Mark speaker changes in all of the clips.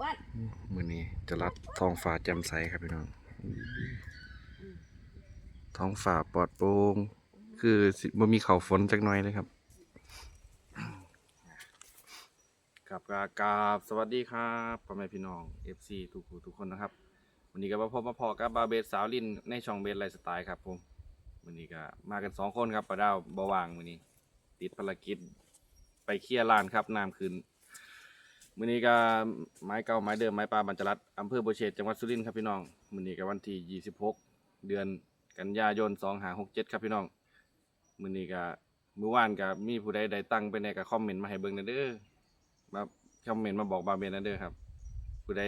Speaker 1: วัด
Speaker 2: มือนี้จะรับท้องฟ้าแจ่มใสครับพี่น้อง ท้องฟ้าปลอดโปร่งคือสิบ่มีเขาวฝนจักหน่อยเลยครับกับกากราบสวัสดีครับพ่อแม่พี่น้อง FC ทุกผู้ทุกคนนะครับ วันนี้ก็มาพบมาพอกับบาเบสสาวลินในช่องเบสไลฟ์สไตล์ครับผมวันนี้ก็มากันสองคนครับปลาดาวบวางวันนี้ ติดภารกิจไปเคลียร์ลานครับน้ำขึ้น วันนี้ก็ไม้เก่าไม้เดิมไม้ปลาบรรจรัดอำเภอบัวเชษจังหวัดสุรินทร์ครับพี่น้องวันนี้ก็วันที่26 เดือนกันยายน2567ครับพี่น้องมื้อนี้ก็มื้อวานก็มีผู้ใดได้ตั้งไปในก็คอมเมนต์มาให้เบิ่งหนะเด้อมาคอมเมนต์มาบอกบาเบนนะเด้อครับ ผู้ใด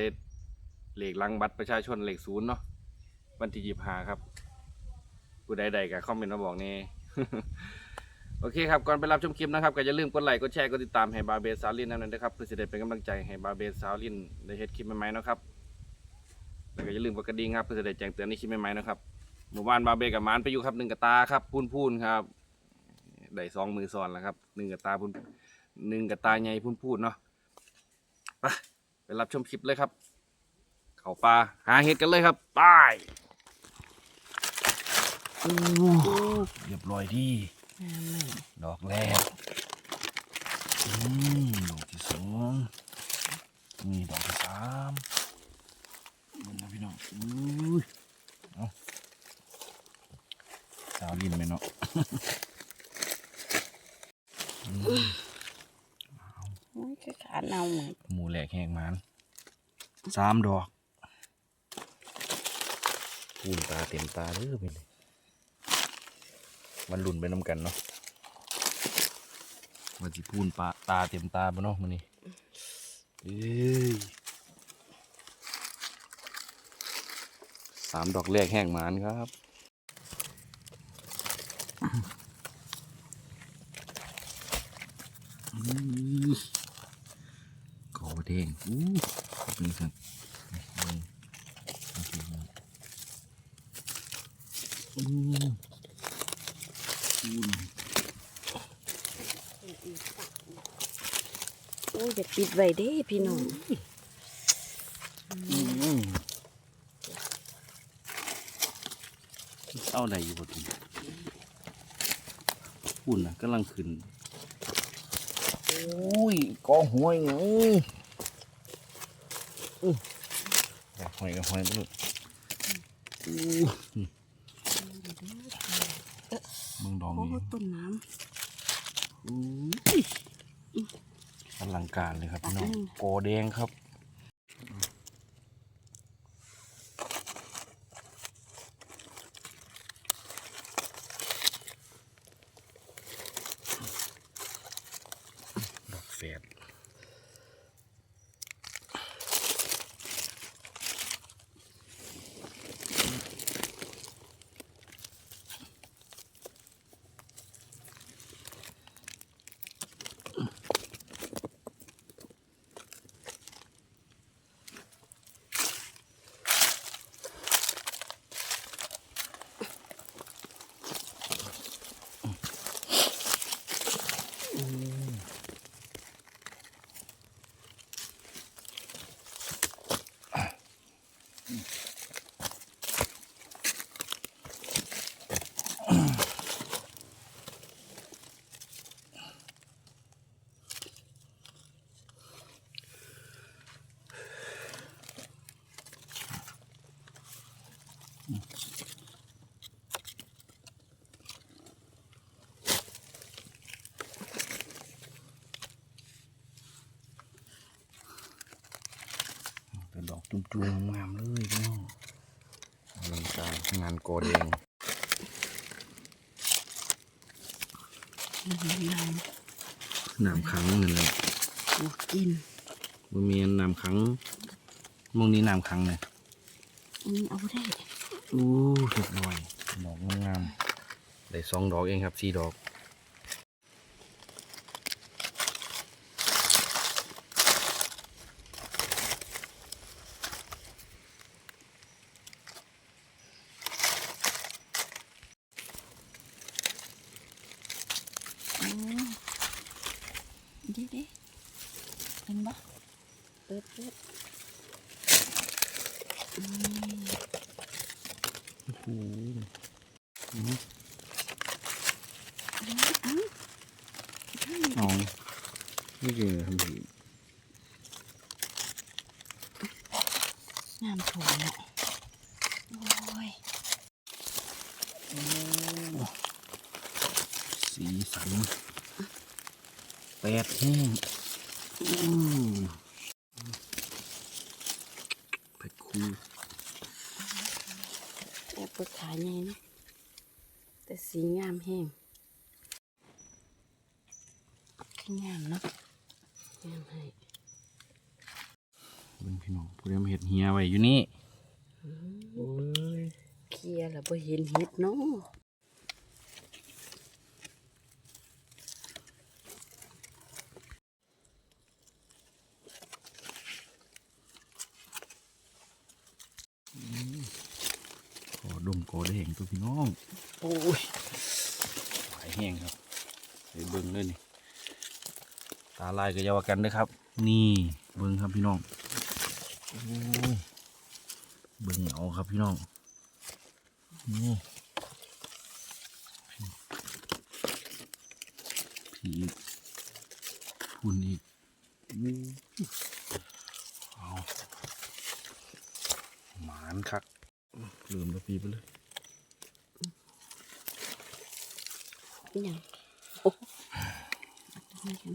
Speaker 2: เลขลังบัตรประชาชนเลขศูนย์เนาะวันที่ยี่ห้าครับ ผู้ใดใดก็คอมเมนต์มาบอกนี่ โอเคครับ ก่อนไปรับชมคลิปนะครับก็อย่าลืมกดไลค์กดแชร์กดติดตามให้บาเบสาวลินนั่นนะครับเพื่อจะได้เป็นกำลังใจให้บาเบสาวลินได้เฮ็ดคลิปใหม่ๆนะครับแล้วก็อย่าลืมกดกระดิ่งครับเพื่อจะได้แจ้งเตือนในคลิปใหม่ๆนะครับหมู่บ้านบาเบกับมานไปอยู่ครับหนึ่งกระตาครับพูนพูนครับได้สองมือซ้อนแล้วครับหนึ่งกระตาพูนหนึ่งกระตาใหญ่พูนพูนเนาะไปไปรับชมคลิปเลยครับ เข้าป่าหาเห็ดกันเลยครับไปเรียบร้อยดี ดอกแรกอืมดอกที่สองนี่ดอกที่สามนี่นะพี่น้องอุ้ยเอาสาวลินไหมเนาะ
Speaker 1: โอ้ยคือขาเน่าเหมือน
Speaker 2: หมูแหลกแหงมันสามดอกพูนตาเต็มตาเด้อไปเลย มันหลุนไปน้ำกันเนาะมันจิพูนปลาตาเต็มตาบ่เนาะมันนี่เอ้ยสามดอกแรกแห้งหมานครับอื้อโกเด้งอู้นี่ครับนี่โอเคครับอู้อู้
Speaker 1: โอ้ยอย่าปิดไว้เด้พี่น้อง
Speaker 2: เอาไหนอยู่บ่กินปุ่นนะกำลังขึ้นอุ้ยกองหวยไงอู้อยากหอยกับหอยก็ลูกอู้นี่เมืองดอง
Speaker 1: โอ้
Speaker 2: นี่
Speaker 1: ต้นน้
Speaker 2: อู้ อลังการเลยครับพี่น้องโกแดงครับ เป็นดอกจุ่มๆงามๆเลยพี่น้องอลังการงานโกแดงำ
Speaker 1: น้
Speaker 2: น้ำขังนั่นแหละำ
Speaker 1: หัวกิน
Speaker 2: มันมีน้ำขังมองนี้น้ำขังเลย
Speaker 1: อันนี้เอาได้
Speaker 2: อู้เรียบร้อยดอกงามๆได้สองดอกเองครับสี่ดอก
Speaker 1: ด้เด้เห็นปะเปิดเปิด
Speaker 2: โอ้โหอืมเอาไม่เจอทำผี
Speaker 1: น้ำถ่วมเนาะโอ้ย
Speaker 2: สีสันแปดแห้งอู้เป็ดคู
Speaker 1: แอบเปิดขาใหญ่เนาะแต่สีงามแห้งคืองามเนาะ งามให้
Speaker 2: เบิ่งพี่น้องผู้เรียมเห็ดเฮียไว้อยู่นี่โอ้ย
Speaker 1: เคลียร์แล้วบ่เห็นเห็ดเนาะ
Speaker 2: ขอดมกอได้แห้งตัวพี่น้อง โอ้ยหายแห้งครับไปเบิ่งเลยนี่ ตา ลายก็อยาวกันเด้อครับ นี่เบิ่งครับพี่น้องโอ้ยเบิ่งเอาครับพี่น้องนี่ผีพุ่นอีกเอาหมานคักลืมแล้วปีไปเลย
Speaker 1: นหยังโอ้ไม่เห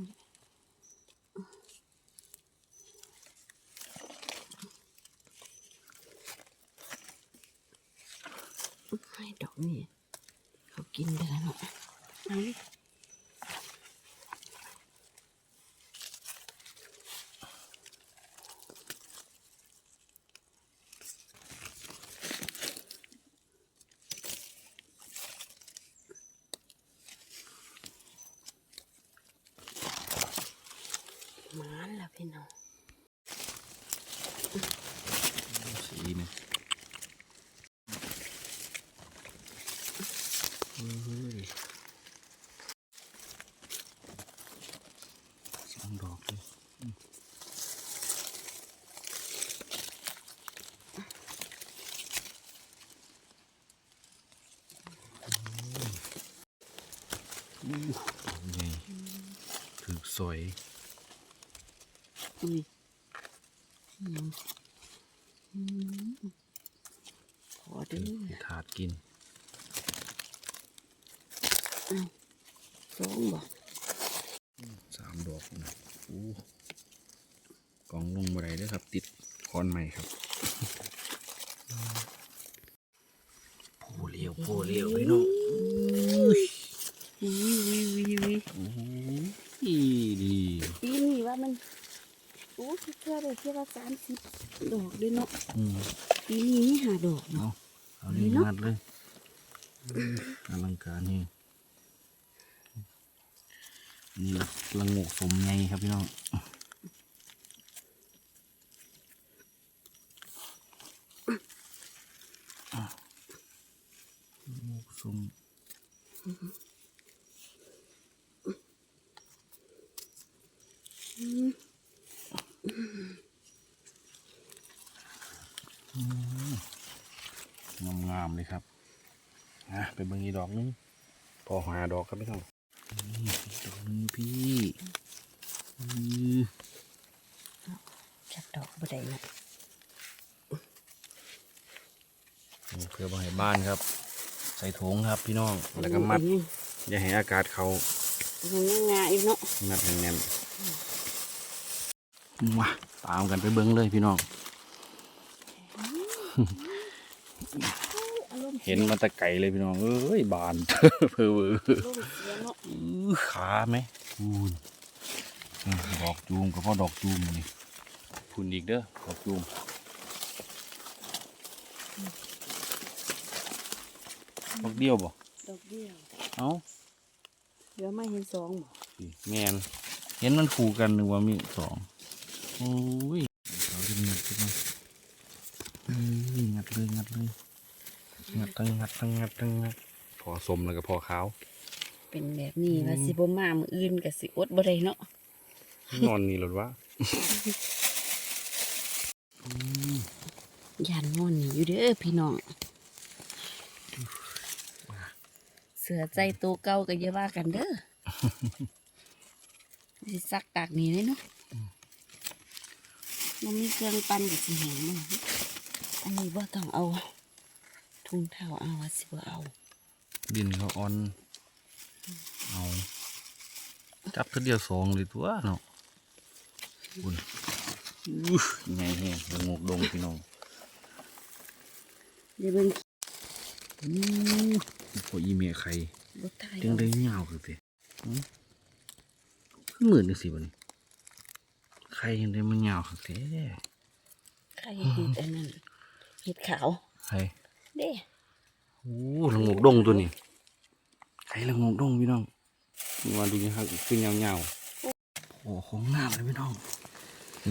Speaker 1: ็ นี่ เขากินไปแล้วเนาะเอาดิ หมานแล้วพี่น้อง
Speaker 2: สีเนี่ยเฮ้ย สองดอกเลยอู้ดอกใหญ่ถือสวย
Speaker 1: อุ้ยอืมอืมขอดู
Speaker 2: ถือถาดกิน
Speaker 1: สองบอก
Speaker 2: สามดอกนะอู้กองลงบันไดด้วยครับ ติดคอนใหม่ครับโผล่เลี้ยวโผล่เลี้ยวพี่น้อง
Speaker 1: วิวิ วิวิ
Speaker 2: โอ้ยดี
Speaker 1: ปีนี้ว่ามันโอ้คิดเท่าไรเท่าว่าสามสิบดอกด้วยเนาะ
Speaker 2: อืม
Speaker 1: ปีนี้นี่หาดอก
Speaker 2: เอา
Speaker 1: เนาะ
Speaker 2: เอานี่
Speaker 1: ดีเนอะ
Speaker 2: งัดเลยอืมอลังการนี่นี่ละละโงกสมไงครับพี่น้องละโงกสม งามๆเลยครับนะไปเบิ่งอีกดอกนึงพอหาดอกครับพี่น้องนี่อีกดอกนึงพี่อือ
Speaker 1: จับดอกบ่ได้เนาะ
Speaker 2: เพื่อมาให้บ้านครับ ใส่ถุงครับพี่น้อง แล้วก็มัด อย่าให้อากาศเขา
Speaker 1: มันยังาอีกเนาะ
Speaker 2: มัดแน่นๆมาตามกันไปเบิ่งเลยพี่น้อง เห็นมาตะไก่เลยพี่น้อง เอ้ยบานเพอเวอ
Speaker 1: อารมณ์เสียเนาะ
Speaker 2: อื้อขาไหมพูนอืมดอกจูมก็เพราะดอกจูมนี่ พูนอีกเด้อดอกจูมดอกเดียวบ่
Speaker 1: ดอกเดียว
Speaker 2: เอ้า
Speaker 1: เดี๋ยวไม่เห็นสองบ่
Speaker 2: สิแมนเห็นมันคู่กันนึกว่ามีสองโอ้ยเขาจะงัดขึ้นมาเอ้ยงัดเลยงัดเลยงัดทั้งงัดทั้งงัดทั้งงัดพอสมแล้วก็พอขาว
Speaker 1: เป็นแบบนี้ว่าสิบ่มามื้ออื่นก็สิอดบ่ได้เนาะ
Speaker 2: นอนนี่หรอวะอืม
Speaker 1: ยานงอนนี่อยู่เด้อพี่น้องเสือใจตัวเก่าก็อย่าว่ากันเด้อสิซักตากนี่เลยเนาะมันมีเครื่องปั้นกับสิแหงมันอันนี้บ่ต้องเอาถุงเท้าเอาว่าสิบ่เอา
Speaker 2: ดินเขาอ่อน เอาจับทีเดียวสองเลยตัวเนาะบุญอู้ไงแห้งละงกดงพี่น้อง
Speaker 1: เดี๋ยวเบิ่ง
Speaker 2: อู้พออีเมไข่
Speaker 1: บ่ตาย
Speaker 2: จังได้ยาวคือเตะคือเหมือนกันสิบัดนไข่ยังได้มันยาวคือเตะ
Speaker 1: ใครเห็ดอันนั้นเห็ดขาว
Speaker 2: ไข่
Speaker 1: เด้
Speaker 2: โอ้ละงกดงตัวนี้ไข่ละงกดงพี่น้องนี่ว่าดูนะครับคือยาวๆโอ้ของงามเลยพี่น้อง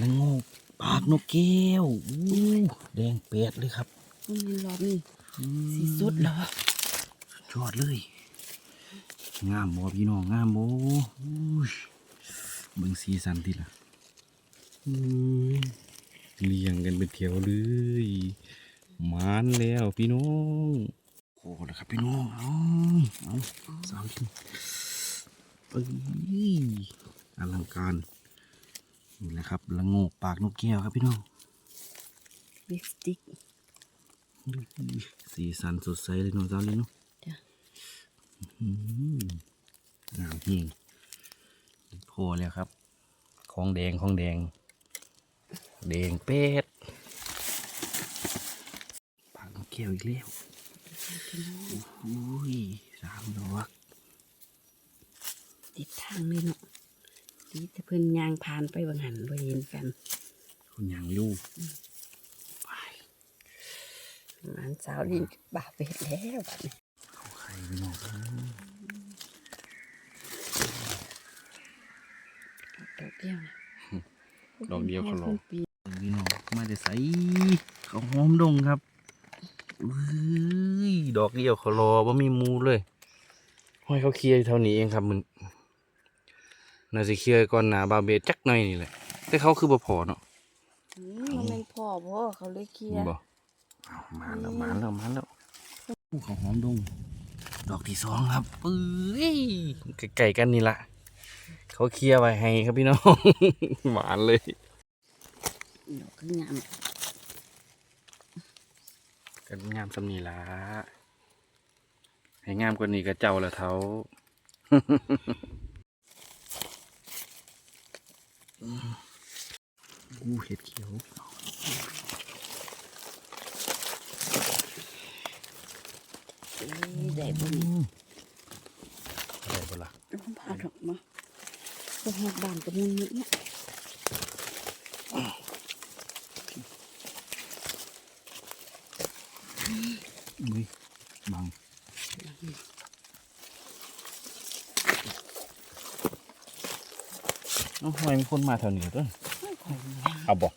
Speaker 2: ละงกปากนกแก้วอู้แดงเปียดเลยครับ
Speaker 1: มันมีรอบนี้
Speaker 2: อืม
Speaker 1: สีสุดแล้ว
Speaker 2: ยอดเลย งามบ่พี่น้องงามบ่อุ้ยเบิ่งสีสันทีละอืมเรียงกันเป็นแถวเลยมานแล้วพี่น้องโอ้แล้วครับพี่น้องเอาเอาสามชิ้นเอ้ยอลังการนี่แหละครับละโงกปากนกแก้วครับพี่น้อง
Speaker 1: ลิปสติก
Speaker 2: สีสันสดใสเลยเน้องสาวเลยเนาะ
Speaker 1: จ้ะ
Speaker 2: อื้อหืองามเฮงพอแล้วครับ ของแดงของแดง แดงเป็ดปากนกแก้วอีกแล้วอุ้ยสามดอก
Speaker 1: ติดทางเลยเนาะดีแต่เพิ่นยางผ่านไปบางหันบ่เห็นกัน
Speaker 2: คุณยังอยู่ไป
Speaker 1: มันสาวลินบาปไปเฮ็ดแล้วบัดนี้
Speaker 2: เอาไข่พี่น้องครับ
Speaker 1: ดอกเดียวนะ
Speaker 2: ดอกเดียวก็รอ
Speaker 1: ให้พิ่นปี
Speaker 2: พี่น้องมาจะใส่เขาวหอมดงครับอุ้ยดอกเดียวเขารอว่ามีหมูเลยห้อยเขาเคลียร์อยู่เท่านี้เองครับมันน่าจะเคลียร์ก่อนหนาบาเบจักหน่อยนี่แหละแต่เขาคือบ่พอเนาะ
Speaker 1: อืมมันเป็นพ่อพ่อเขาเลยเคลีย
Speaker 2: นี่
Speaker 1: ร์
Speaker 2: บ่เอา มาแล้วมาแล้วมาแล้วอู้เขาวหอมดง ดอกที่สองครับปื้ยไก่ๆกันนี่ละเขาเคลียร์ไว้ให้ครับพี่น้อง หวานเลย
Speaker 1: ดอกคืองาม
Speaker 2: กันงามสำนีละให้งามกว่านี้ก็เจ้าละเท้าอู้เห็ดเขียว
Speaker 1: เอ้ย ได้บ่นี่
Speaker 2: อะไรบ่ล่ะ
Speaker 1: ลงพาดอกมาเพิ่นเฮ็ดบ้านกับมุนนี่เนี่ย
Speaker 2: อุ้ยบังเอ้าทำไมมีคนมาแถวนี้ด้วยเอาบอก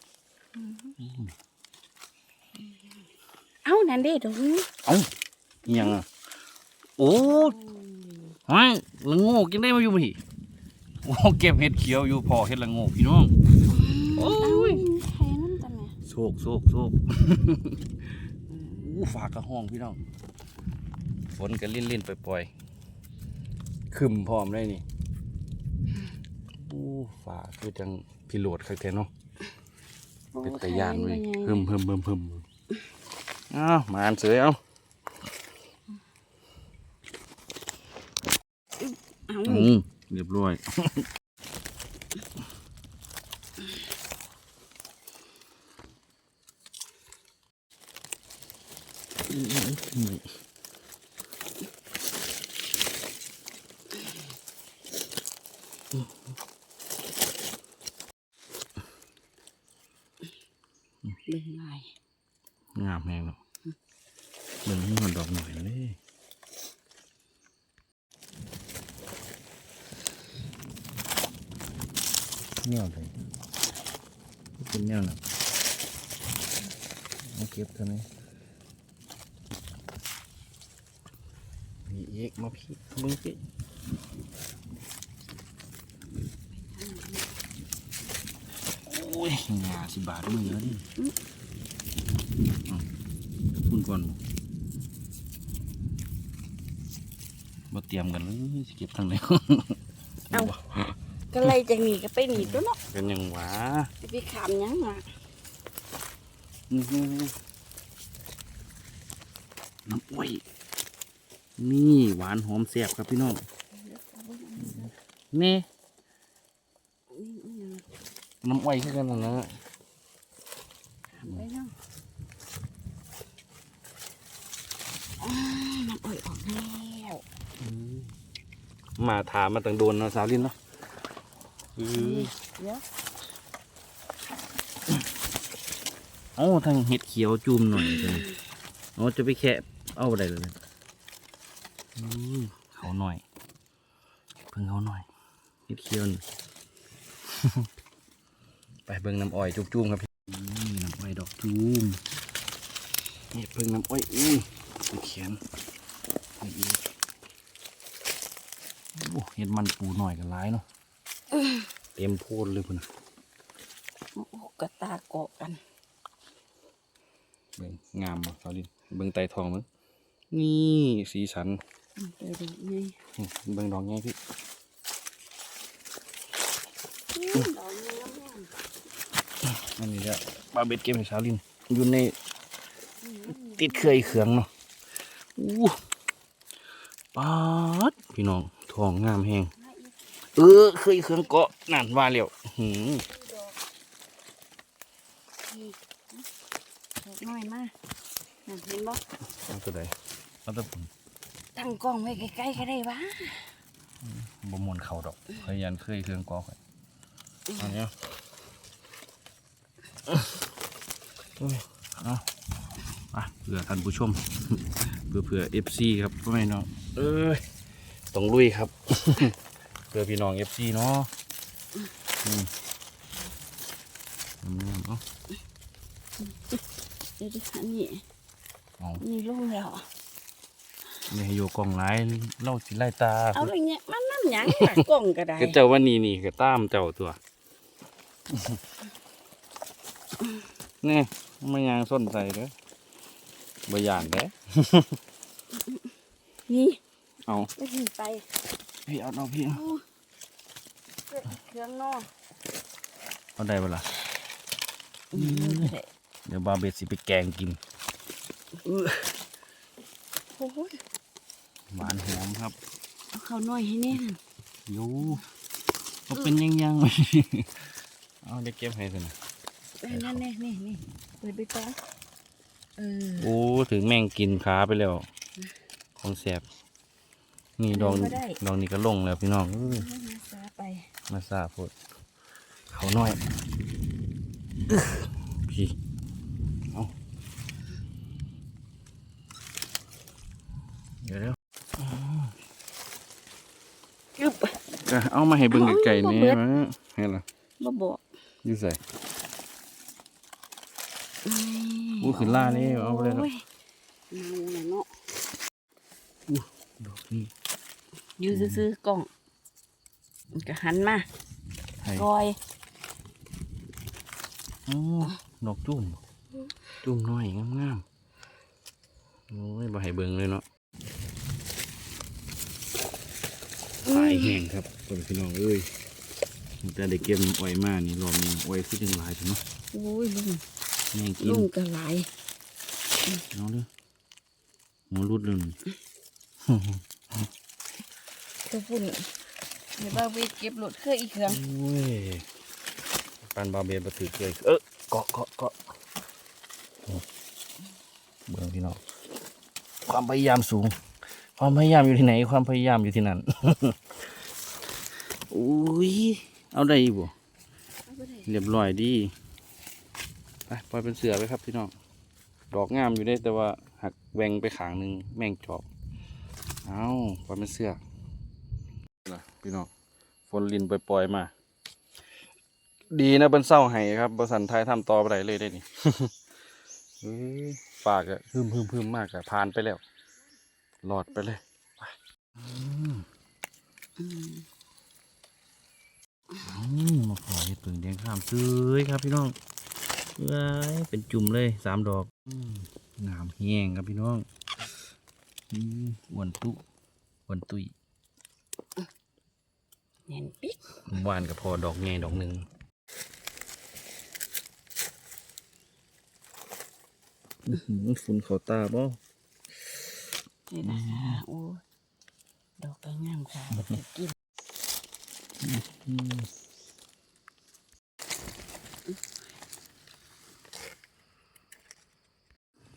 Speaker 1: เอ้านั่นเด้ดอกนี้
Speaker 2: เอ้าอิหยังอะ โอ้ฮะละโงกยังได้มาอยู่บ่พี่โอ้เก็บเห็ดเขียวอยู่พอเห็ดละโงกพี่น้องโอ้ย
Speaker 1: ใครนั่นจังไง
Speaker 2: โศกโศกโศกอู้ฝากกระห้องพี่น้องฝนก็ลิ่นลิ่นๆปล่อยๆขึ้นพร้อมได้นี่อู้ฝาคือจังพิโรดคักแท้เนาะเป็นตะยานเว้ยเพิ่มเพิ่มเพิ่มเพิ่มอ้าวมาอันเสยเอา
Speaker 1: เอ้า
Speaker 2: อืมเรียบร้อย
Speaker 1: อืมบิ่งลาย
Speaker 2: งามแหงเนาะเบิ่งให้มันดอกหน่อยเลย แนวเลยเป็นแนวน่ะเอาเก็บเท่านี้มีเอกมาพี่มึงพี่โอ้ยงาสิบาทมึงเยอะดิอ้าวพุ่นก่อนบ่เตรียมกันเลยสิเก็บทางไหน
Speaker 1: เอา ก็ไล่จากนี่ก็ไปนี่ตัวเนาะ
Speaker 2: เป็นหยังหวะ
Speaker 1: จะไปขามหยังอะ
Speaker 2: อื้อหือน้ำอ้อยนี่หวานหอมแซ่บครับพี่น้องนี่น้ำอ้อยคือกันนั่นนะ
Speaker 1: ไปเนาะอ้าน้ำอ้อยออกแล้ว
Speaker 2: มาถามมาตั้งโดนเนาะสาวลินเนาะ อือ
Speaker 1: เดี๋ยว
Speaker 2: เอ้าทางเห็ดเขียวจุ่มหน่อยจังอ๋อจะไปแคะเอาอะไรเลยอือเขาหน่อย เพิ่งเขาหน่อยเห็ดเขียวนี่ไปเบิ่งน้ำอ้อยจุ่มๆครับพี่นี่น้ำอ้อยดอกจุ่มนี่เบิ่งน้ำอ้อยอุ้ยเขียนนี่อีกโอ้เห็ดมันปูหน่อยกันร้ายเนาะ เต็มโพดเลยพุ่นนะ
Speaker 1: โอ้โหกระตาเกาะกัน
Speaker 2: เบิ่งงามบ่สาวลินเบิ่งไตทองมั้งนี่สีสัน
Speaker 1: อืมไปดูไง
Speaker 2: นี่เบิ่งดอกไงพี่
Speaker 1: อืมดอกนี้งาม
Speaker 2: อันนี้จะปลาเบ็ดเก็บให้สาวลินอยู่ในติดเคยเขืองเนาะอู้ปาดพี่น้องทองงามแฮง เออเคยเขืองเกาะนั่นว่าแล้วหืม
Speaker 1: ดอกน้อยมากนั่นเห็นบ่
Speaker 2: เอาตัวใดเอาตัวผม
Speaker 1: ตั้งกล้องไว้ใกล้ๆก็ได้วะ
Speaker 2: บ่มวนเข่าดอกเคยยันเคยเขืองเกาะข่อยอันเนี้ยโอ้ยเอาอะเพื่อท่านผู้ชมเพื่อเพื่อเอฟซีครับพ่อแม่น้องเอ้ยต้องลุยครับ เพื่อพี่น้องเอฟซีเนาะอืมอืมเอา
Speaker 1: เดี๋ยวดิอันนี้
Speaker 2: เอา
Speaker 1: นี่ลงแล้ว
Speaker 2: ไม่ให้โยกล่องไล่เล่าสิไล่ตา
Speaker 1: เอาอะไรเงี้ยมันน้ำหยังปากกล้องก็ได้
Speaker 2: ก็เจ้าว่านี่นี่ก็ตามเจ้าตัวนี่มันยังสนใจเด้อบ่ย่านเด้อ
Speaker 1: นี่
Speaker 2: เอา
Speaker 1: ไม่ถึงไป
Speaker 2: พี่เอาเอาพี่
Speaker 1: โอ้เครื่องนอก
Speaker 2: เอาได้เวลา
Speaker 1: อืมได้
Speaker 2: เดี๋ยวบาเบสสิไปแกงกิน
Speaker 1: โอ้โห
Speaker 2: หวานหอมครับ
Speaker 1: เอาข้าวน้อยให้แน่น
Speaker 2: อยู่ก็เป็นยังยังเอาเด็กเก็บให้สินะ
Speaker 1: เออนั่นแน่นี่นี่เปิดไปต่อเออ
Speaker 2: โอ้ถึงแม่งกินขาไปแล้วของแสบ นี่ดอง
Speaker 1: ไม่ได้
Speaker 2: ดองนี่ก็ลงแล้วพี่น้องอื้อ
Speaker 1: ให้มาซาไป
Speaker 2: มาซาพดเขาหน่อยอื้อพี่เอาเดี๋ยวเดี๋ยว
Speaker 1: กึบ
Speaker 2: ก็เอามาให้เบิ่งไก่ๆนี่
Speaker 1: เอามาเบิด
Speaker 2: มาเห็นเหรอ
Speaker 1: บ่บอก
Speaker 2: อยู่ใส่
Speaker 1: อืม
Speaker 2: อู้ขึ้นล่านี่เอาไปเลยเนาะ
Speaker 1: โอ้เนาน่ะเนาะ
Speaker 2: ดอกนี่
Speaker 1: อยู่ซื้อๆกล้องมันก็หันมา
Speaker 2: ให้
Speaker 1: กอย
Speaker 2: อ๋อดอกจุ่ม จุ่มน้อยงามๆโอ้ยบ่ให้เบิ่งเลยเนาะตายแห้งครับคนพี่น้องเอ้ยแต่ได้เก็บอ้อยมานี่รอบนี้อ้อยคือจังหลายจังเนาะ
Speaker 1: โอ้ยลุง
Speaker 2: แม่งกิน
Speaker 1: ลุงก็หลาย
Speaker 2: เอาเลยหัวรุดเลยนี่
Speaker 1: ตัวพุ่นในบ้าเวทเก็บรถเครื่องอีกเครื่อง
Speaker 2: โอ้ยปานบาเบียบถือเลยเออเกาะเกาะเกาะเบิ่งพี่น้องความพยายามสูง ความพยายามอยู่ที่ไหน ความพยายามอยู่ที่นั่นอุ้ยเอาได้อีกบ่เรียบร้อยดีไปปล่อยเป็นเสือไปครับพี่น้องดอกงามอยู่ได้แต่ว่าหักแหวงไปขางหนึ่งแม่งจอบเอาปล่อยเป็นเสือ ล่ะพี่น้องฝนลินปล่อยๆมา ดีนะเป็นเศร้าไห้ครับบริษัทไทยทำต่อไปได้เลยได้นี่ปากอะพึมพึมพึมมากอะผ่านไปแล้ว หลอดไปเลยม
Speaker 1: อืม
Speaker 2: อืมมาขอเห็ดปิงแดงข้ามซื้อครับพี่น้องว้ยเป็นจุ่มเลยสามดอกงามแห้งครับพี่น้องอ้วนตุอ้วนตุย
Speaker 1: แน่นปิ๊ก
Speaker 2: หวานกับพอดอกไงดอกหนึ่งอื้อหือฝุ่นเขาตาบ่
Speaker 1: นี่นะโอ้ดอกก็งามค่ะบ่ได้กิน
Speaker 2: อืม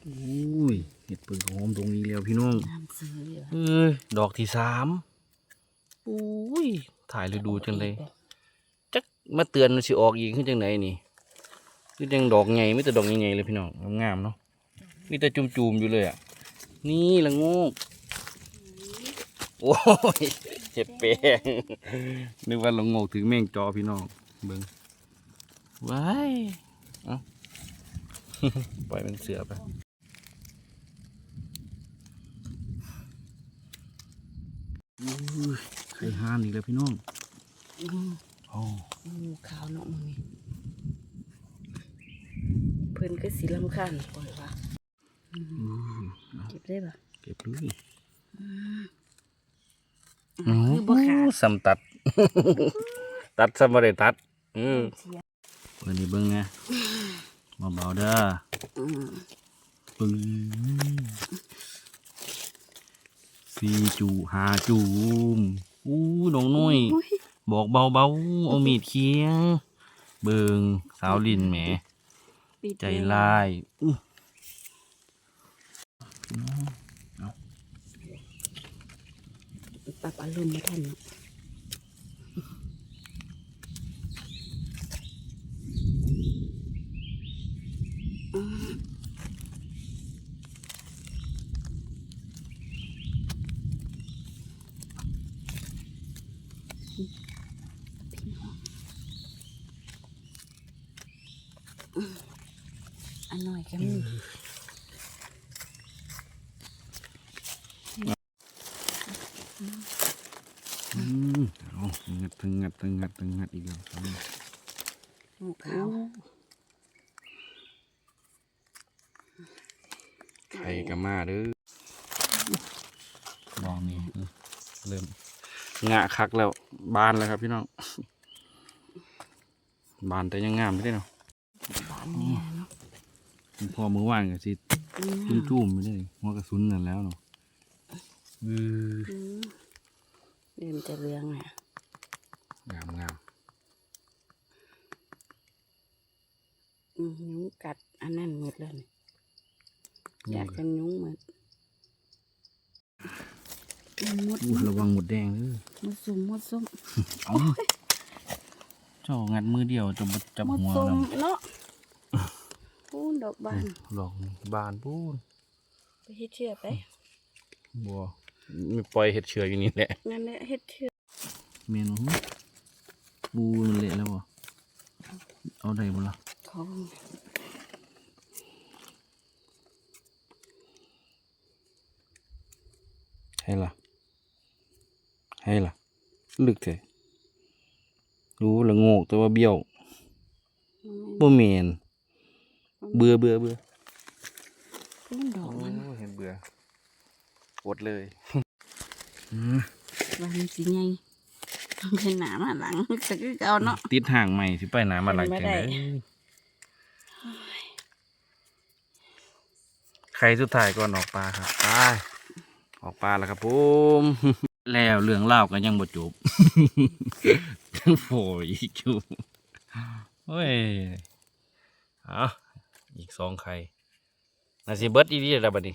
Speaker 2: อุ้ยเห็ดเปิงหอมตรงนี้แล้วพี่น้อง
Speaker 1: งามซื้ออยู่
Speaker 2: เอ้ยดอกที่สาม อุ้ยถ่ายฤดูจังเลยจักมาเตือนมันสิออกอีกขึ้นจังไหนนี่คือจังดอกไงไม่แต่ดอกใหญ่เลยพี่น้องงามเนาะมีแต่จุ่มๆอยู่เลยอะนี่ละงูโอ้ยเจ็บแปลงนึกว่าละโงกถึงแม่งจอพี่น้องเบิ่งว้ายเอาปล่อยมันเสือไปอ ข่ห่านอีกแล้วพี่น้อง
Speaker 1: อืม
Speaker 2: โอ้
Speaker 1: งูขาวเนาะมึงนี่เพิ่นก็สิลำคาญปล่อยว่า
Speaker 2: อือ
Speaker 1: เก็บได้ปะ
Speaker 2: เก็บเลย
Speaker 1: คือบ่ขาด
Speaker 2: สำตัด ตัดสำบ่ได้ตัดเออ
Speaker 1: เสีย
Speaker 2: เปิดนี่เบิ่งไงเบาๆเด้อ
Speaker 1: อืม
Speaker 2: ปึ้งสี่จูหาจูม อู้น้องน้อย
Speaker 1: อุ้ย
Speaker 2: บอกเบาๆเอามีดเคียง เบิงสาวลินแหม
Speaker 1: ปิด
Speaker 2: ใจลายอู้
Speaker 1: ปรับอารมณ์มาทันเนาะ หน่อยก็มี
Speaker 2: อืมเอางัดถึงงัดถึงงัดถึงงัดอีกแล้วครับ
Speaker 1: งูขาว
Speaker 2: ไข่กะมาเด้อลองนี่เออเริ่มงะคักแล้ว บานแล้วครับพี่น้อง บานแต่ยังงามไม่ได้เนาะ
Speaker 1: บานเนี่ยเนาะ
Speaker 2: พอมือว่างก็สิ
Speaker 1: อืม
Speaker 2: จุ่มจุ่มๆไม่ได้หัวกระสุนนั่นแล้วเนาะเออ
Speaker 1: อืมเริ่มจะเรืองอะ
Speaker 2: งามงาม
Speaker 1: อืมยุงกัดอันนั้นหมดเลยนี่อยากกันยุงหมดอืมหมด
Speaker 2: อู้ระวังหมดแดงเด้อ
Speaker 1: หมดสุ่มหมดส้ม
Speaker 2: เอาเจ้างัดมือเดียวจะบ่จับ
Speaker 1: หมด
Speaker 2: หัว
Speaker 1: ส้
Speaker 2: แล้ว
Speaker 1: มเนาะพูน ดอกบาน
Speaker 2: หลอกบานพูน
Speaker 1: ไปเฮ็ดเชื่อไป
Speaker 2: บัวไม่ปล่อยเห็ดเชืออยู่นี่แหละ
Speaker 1: นั่นแหละเฮ็ดเชื่อ
Speaker 2: เมนูบูมันเละแล้วบ่เอาได้บ่ล่ะ
Speaker 1: เขา
Speaker 2: ให้ล่ะให้ล่ะ ลึกแท้รู้ละโงกแต่ว่าเบี้ยวบ่แม่น เบื่อเบื่อเบื่อ
Speaker 1: พูนดอกมัน
Speaker 2: เห็นเบื่ออดเลย
Speaker 1: บานสิไงต้องเป็นหนามาหลังสักคือเก่าเนาะ
Speaker 2: ติดห่างใหม่สิไปหนามาหลัง
Speaker 1: เป็น
Speaker 2: จัง
Speaker 1: บ่
Speaker 2: ได
Speaker 1: ได้
Speaker 2: ใครสุดท้ายก่อนออกปลาครับไปออกปลาแล้วครับผมแล้วเรื่องเล่าวก็ยังบ่จบยังโผล่อีกอยู่โอ้ยเอา อีกสองไข่นาสิเบิดอีดีแล้วบัดนี้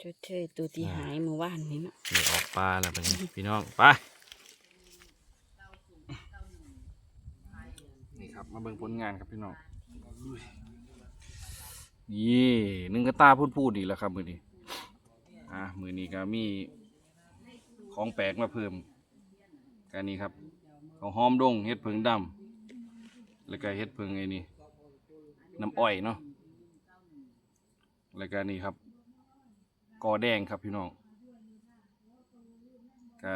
Speaker 1: ชดเชยตัวที่หายเมื่อวานนี้เนาะ
Speaker 2: นี่ออกปลาแล้วบัดนี้ พี่น้องไปนี่ครับมาเบิ่งผลงานครับพี่น้องอุ้ยนี่หนึ่งกระตาพูดพูดอีกแล้วครับมือนี้อะมือนี้ก็มีของแปลกมาเพิ่มกันนี้ครับข้าวหอมดงเฮ็ดเพิงดำแล้วก็เฮ็ดเพิงไอ้นี่น้ำอ้อยเนาะ แล้วก็นี่ครับกอแดงครับพี่น้องก็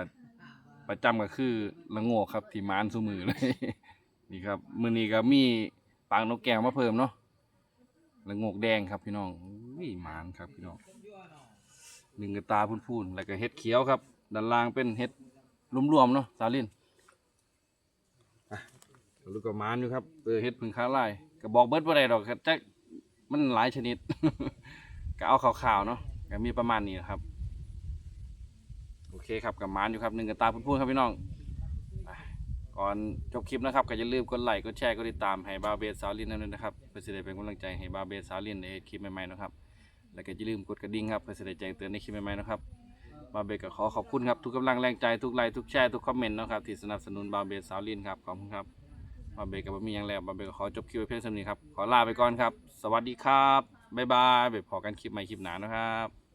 Speaker 2: ประจำก็คือละโงกครับที่มานสุมือเลย นี่ครับมือนี้ก็มีปางนกแก้วมาเพิ่มเนาะและโงกแดงครับพี่น้องอุ้ยหมานครับพี่น้องหนึ่งกระตาพูนๆแล้วก็เห็ดเขียวครับ ด้านล่างเป็นเห็ดรวมๆเนาะสาลินอะลูกก็หมานอยู่ครับเออเห็ดพึ่งข้าไล่ก็บอกเบิดว่าไรดอกครับจัก มันหลายชนิด ก็เอาขาวๆเนาะก็มีประมาณนี้นะครับ โอเคครับกับมานอยู่ครับหนึ่งกระตาพูนๆครับพี่น้องก่อนจบคลิปนะครับก็อย่าลืมกดไลค์กดแชร์กดติดตามให้บาเบสสาวลินนั่นด้วยนะครับเพื่อจะได้เป็นกำลังใจให้บาเบสสาวลินในคลิปใหม่ๆนะครับ แล้วก็อย่าลืมกดกระดิ่งครับเพื่อจะได้แจ้งเตือนในคลิปใหม่ๆนะครับบาเบสก็ขอขอบคุณครับทุกกำลังแรงใจทุกไลค์ทุกแชร์ทุกคอมเมนต์นะครับที่สนับสนุนบาเบสสาวลินครับขอบคุณครับ บาเบกับ่มีอย่างแล้วบาเบกขอจบคลิปไว้เพียงเท่านี้ครับ ขอลาไปก่อนครับ สวัสดีครับ บ๊ายบายไปพอกันคลิปใหม่คลิปหนานะครับ